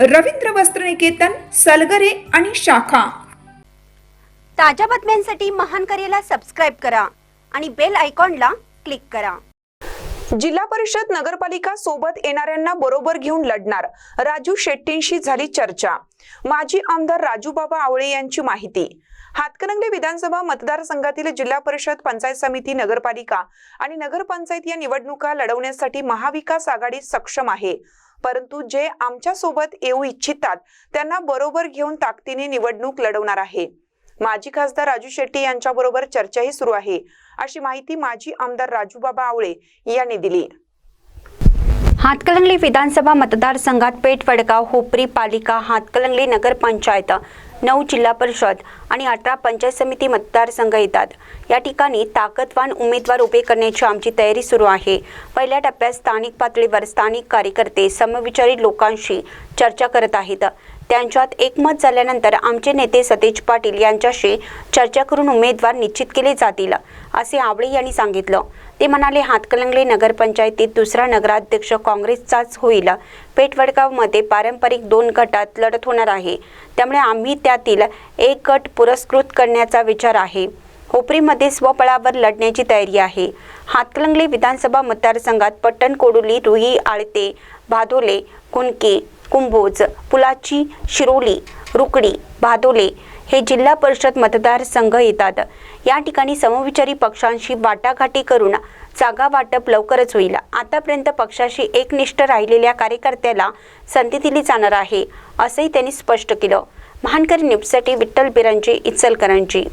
रवींद्र वस्त्रनिकेतन सलगरे आणि शाखा. ताज्या बातम्यांसाठी महान करेला सबस्क्राईब करा आणि बेल आयकॉनला क्लिक करा. जिल्हा परिषद नगरपालिका सोबत येणाऱ्यांना बरोबर घेऊन लढणार राजू शेट्टींशी झाली चर्चा. माजी आमदार राजूबाबा आवळे यांची माहिती. हातकणंगले विधानसभा मतदारसंघातील जिल्हा परिषद पंचायत समिती नगरपालिका आणि नगरपंचायत या निवडणुका लढवण्यासाठी महाविकास आघाडी सक्षम आहे. परंतु जे आमच्यासोबत येऊ इच्छितात त्यांना बरोबर घेऊन ताकदीने निवडणूक लढवणार आहे. माजी खासदार राजू शेट्टी यांच्याबरोबर चर्चाही सुरू आहे अशी माहिती माजी आमदार राजूबाबा आवळे यांनी दिली. हातकलंगली विधानसभा मतदारसंघात पेठ वडगाव होपरी पालिका हातकलंगली नगरपंचायत नऊ जिल्हा परिषद आणि अठरा पंचायत समिती मतदारसंघ येतात. या ठिकाणी ताकदवान उमेदवार उभे करण्याची आमची तयारी सुरू आहे. पहिल्या टप्प्यात स्थानिक पातळीवर स्थानिक कार्यकर्ते समविचारी लोकांशी चर्चा करत आहेत. त्यांच्यात एकमत झाल्यानंतर आमचे नेते सतेज पाटील यांच्याशी चर्चा करून उमेदवार निश्चित केले जातील असे आवळे यांनी सांगितलं. ते म्हणाले हातकलंगले नगरपंचायतीत दुसरा नगराध्यक्ष काँग्रेसचाच होईल. पेठवडगावमध्ये पारंपरिक दोन गटात लढत होणार आहे. त्यामुळे आम्ही त्यातील एक गट पुरस्कृत करण्याचा विचार आहे. होपरीमध्ये स्वबळावर लढण्याची तयारी आहे. हातकलंगले विधानसभा मतदारसंघात पट्टण कोडुली रुई आळते भादोले कुणके कुंभोज पुलाची शिरोली रुकडी भादोले हे जिल्हा परिषद मतदारसंघ येतात. या ठिकाणी समविचारी पक्षांशी वाटाघाटी करून जागा वाटप लवकरच होईल. आतापर्यंत पक्षाशी एकनिष्ठ राहिलेल्या कार्यकर्त्याला संधी दिली जाणार आहे असंही त्यांनी स्पष्ट केलं. महानकरी न्यूजसाठी विठ्ठल बिरांची इचलकरांची